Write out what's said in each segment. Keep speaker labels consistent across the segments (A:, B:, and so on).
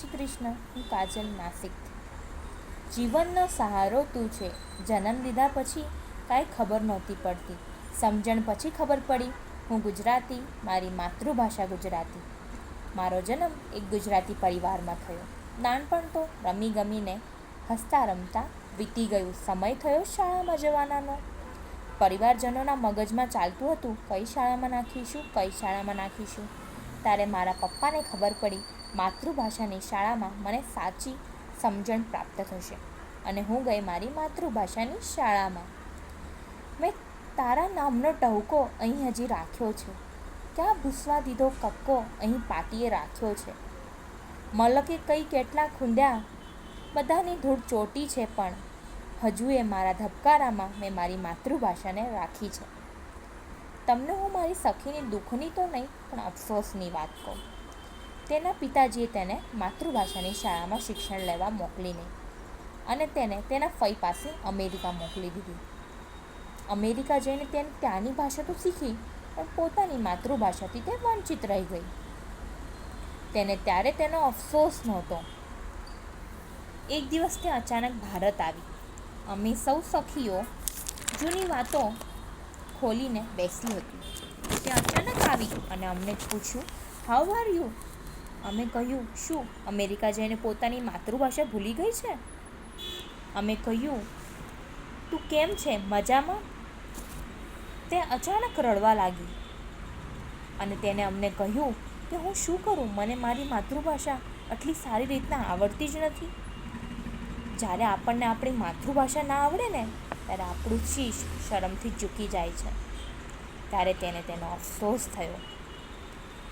A: શ્રી કૃષ્ણ હું કાજલ નાસિક. જીવનનો સહારો તું છે. જન્મ લીધા પછી કાંઈ ખબર નહોતી પડતી. સમજણ પછી ખબર પડી, હું ગુજરાતી, મારી માતૃભાષા ગુજરાતી. મારો જન્મ એક ગુજરાતી પરિવારમાં થયો. નાનપણ તો રમી ગમીને હસતા રમતા વીતી ગયું. સમય થયો શાળામાં જવાનાનો. પરિવારજનોના મગજમાં ચાલતું હતું, કઈ શાળામાં નાખીશું, કઈ શાળામાં નાખીશું. ત્યારે મારા પપ્પાને ખબર પડી માતૃભાષાની શાળામાં મને સાચી સમજણ પ્રાપ્ત થશે અને હું ગઈ મારી માતૃભાષાની શાળામાં. મેં તારા નામનો ટહુકો અહીં હજી રાખ્યો છે. ક્યાં ભૂસવા દીધો કક્કો અહીં પાટીએ રાખ્યો છે. મલકે કઈ કેટલા ખૂંદ્યા, બધાની ધૂળ ચોટી છે પણ હજુ એ મારા ધબકારામાં મેં મારી માતૃભાષાને રાખી છે. તમને હું મારી સખીની દુઃખની તો નહીં, પણ અફસોસની વાત કહું. તેના પિતાજીએ તેને માતૃભાષાની શાળામાં શિક્ષણ લેવા મોકલી નહીં અને તેને તેના ફઈ પાસે અમેરિકા મોકલી દીધી. અમેરિકા જઈને તેને ત્યાંની ભાષા તો શીખી, પણ પોતાની માતૃભાષાથી તે વંચિત રહી ગઈ. તેને ત્યારે તેનો અફસોસ નહોતો. એક દિવસ તે અચાનક ભારત આવી. અમે સૌ સખીઓ જૂની વાતો ખોલીને બેસી હતી. તે અચાનક આવી અને અમને પૂછ્યું હાઉ આર યુ અમે કહ્યું, શું? અમેરિકા જઈને પોતાની માતૃભાષા ભૂલી ગઈ છે? અમે કહ્યું, તું કેમ છે? મજામાં? તે અચાનક રડવા લાગી અને તેને અમને કહ્યું કે, હું શું કરું? મને મારી માતૃભાષા આટલી સારી રીતના આવડતી જ નથી. જ્યારે આપણને આપણી માતૃભાષા ના આવડે ને, ત્યારે આપણું શીશ શરમથી ચૂકી જાય છે. ત્યારે તેને તેનો અફસોસ થયો.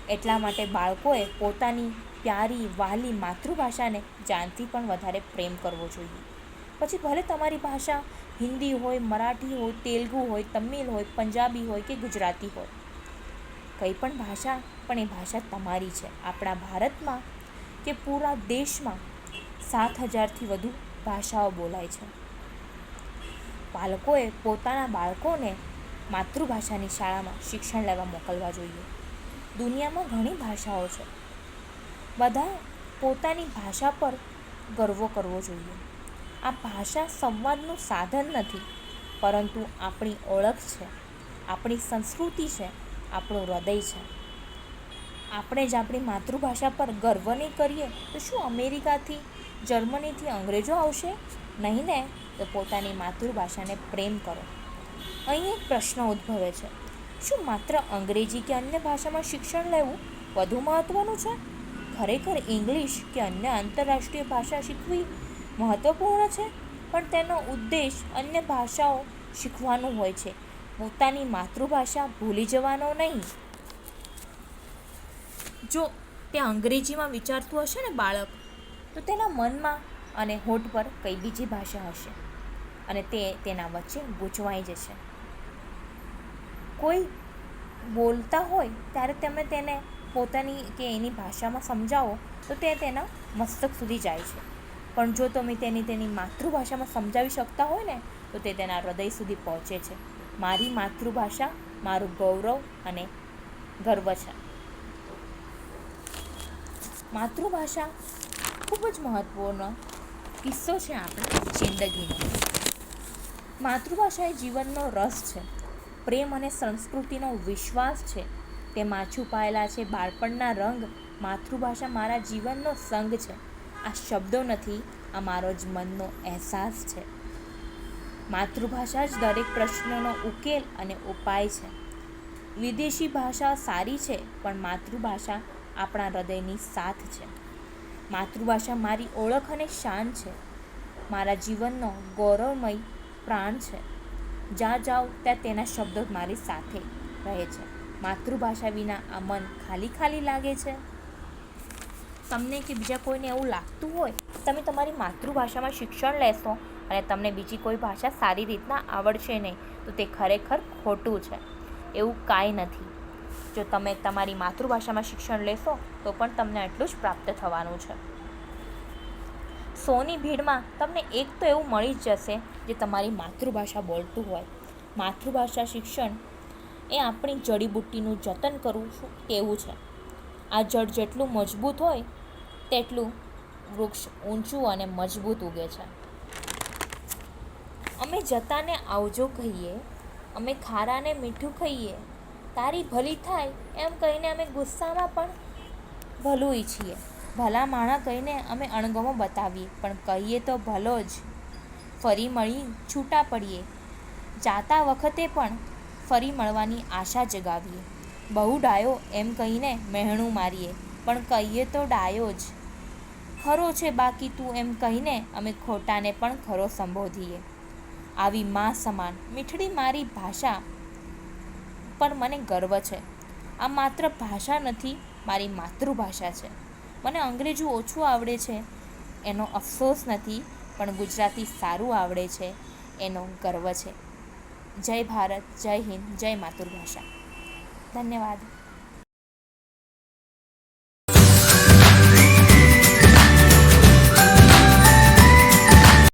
A: એટલા માટે બાળકોએ પોતાની પ્યારી, વહાલી માતૃભાષાને જાનથી પણ વધારે પ્રેમ કરવો જોઈએ. પછી ભલે તમારી ભાષા હિન્દી હોય, મરાઠી હોય, તેલુગુ હોય, તમિલ હોય, પંજાબી હોય કે ગુજરાતી હોય કંઈ પણ ભાષા પણ એ ભાષા તમારી છે. આપણા ભારતમાં કે પૂરા દેશમાં સાત હજારથી વધુ ભાષાઓ બોલાય છે. બાળકોએ પોતાના બાળકોને માતૃભાષાની શાળામાં શિક્ષણ લેવા મોકલવા જોઈએ. દુનિયામાં ઘણી ભાષાઓ છે. બધા પોતાની ભાષા પર ગર્વ કરવો જોઈએ. આ ભાષા સંવાદનું સાધન નથી, પરંતુ આપણી ઓળખ છે, આપણી સંસ્કૃતિ છે, આપણું હૃદય છે. આપણે જ આપણી માતૃભાષા પર ગર્વ નહીં કરીએ તો શું અમેરિકાથી, જર્મનીથી અંગ્રેજો આવશે? નહીં ને, તો પોતાની માતૃભાષાને પ્રેમ કરો. અહીં એક પ્રશ્ન ઉદ્ભવે છે. શું માત્ર અંગ્રેજી કે અન્ય ભાષામાં શિક્ષણ લેવું વધુ મહત્ત્વનું છે? ખરેખર ઇંગ્લિશ કે અન્ય આંતરરાષ્ટ્રીય ભાષા શીખવી મહત્ત્વપૂર્ણ છે? પણ તેનો ઉદ્દેશ અન્ય ભાષાઓ શીખવાનું હોય છે. પોતાની માતૃભાષા ભૂલી જવાનો નહીં. જો તે અંગ્રેજીમાં વિચારતું હશે ને બાળક, તો તેના મનમાં અને હોઠ પર કઈ બીજી ભાષા હશે અને તે તેના વચ્ચે ગૂંચવાઈ જશે. કોઈ બોલતા હોય, ત્યારે તમે તેને પોતાની કે એની ભાષામાં સમજાવો, તો તે તેના મસ્તક સુધી જાય છે. પણ જો તમે તેની તેની માતૃભાષામાં સમજાવી શકતા હોય ને, તો તે તેના હૃદય સુધી પહોંચે છે. મારી માતૃભાષા મારું ગૌરવ અને ગર્વ છે. માતૃભાષા ખૂબ જ મહત્ત્વનો કિસ્સો છે આપણી જિંદગીનો. માતૃભાષા એ જીવનનો રસ છે. પ્રેમ અને સંસ્કૃતિનો વિશ્વાસ છે. તેમાં છુપાયેલા છે, બાળપણના રંગ, માતૃભાષા મારા જીવનનો સંગ છે. આ શબ્દો નથી, આ મારો જ મનનો અહેસાસ છે. માતૃભાષા જ દરેક પ્રશ્નનો ઉકેલ અને ઉપાય છે. વિદેશી ભાષા સારી છે, પણ માતૃભાષા આપણા હૃદયની સાથ છે. માતૃભાષા મારી ઓળખ અને શાન છે. મારા જીવનનો ગૌરવમય પ્રાણ છે. જ્યાં જાઉં ત્યાં તેના શબ્દો મારી સાથે રહે છે. માતૃભાષા વિના આ મન ખાલી ખાલી લાગે છે. તમને કે બીજા કોઈને એવું લાગતું હોય? તમે તમારી માતૃભાષામાં શિક્ષણ લેશો અને તમને બીજી કોઈ ભાષા સારી રીતના આવડશે નહીં, તો તે ખરેખર ખોટું છે. એવું કાંઈ નથી. જો તમે તમારી માતૃભાષામાં શિક્ષણ લેશો, તો પણ તમને એટલું જ પ્રાપ્ત થવાનું છે. સોની ભીડમાં તમને એક તો એવું મળી જ જશે જે તમારી માતૃભાષા બોલતું હોય. માતૃભાષા શિક્ષણ એ આપણી જડીબુટ્ટીનું જતન કરવું તેવું છે. આ જડ જેટલું મજબૂત હોય, તેટલું વૃક્ષ ઊંચું અને મજબૂત ઉગે છે. અમે જતાને આવજો કહીએ, અમે ખારાને મીઠું ખાઈએ તારી ભલી થાય એમ કહીને અમે ગુસ્સામાં પણ ભલું ઈચ્છીએ ભલા માણા કહીને અમે અણગમો બતાવીએ, પણ કહીએ તો ભલો જ. ફરી મળી છૂટા પડીએ. જાતા વખતે પણ ફરી મળવાની આશા જગાવીએ. બહુ ડાયો એમ કહીને મહેણું મારીએ, પણ કહીએ તો ડાયો જ. ખરો છે બાકી તું એમ કહીને અમે ખોટાને પણ ખરો સંબોધીએ. આવી મા સમાન, મીઠડી મારી ભાષા પર મને ગર્વ છે. આ માત્ર ભાષા નથી, મારી માતૃભાષા છે. મને અંગ્રેજી ઓછું આવડે છે. એનો અફસોસ નથી, પણ ગુજરાતી સારું આવડે છે. એનો ગર્વ છે. જય ભારત, જય હિન્દ, જય માતૃભાષા. ધન્યવાદ.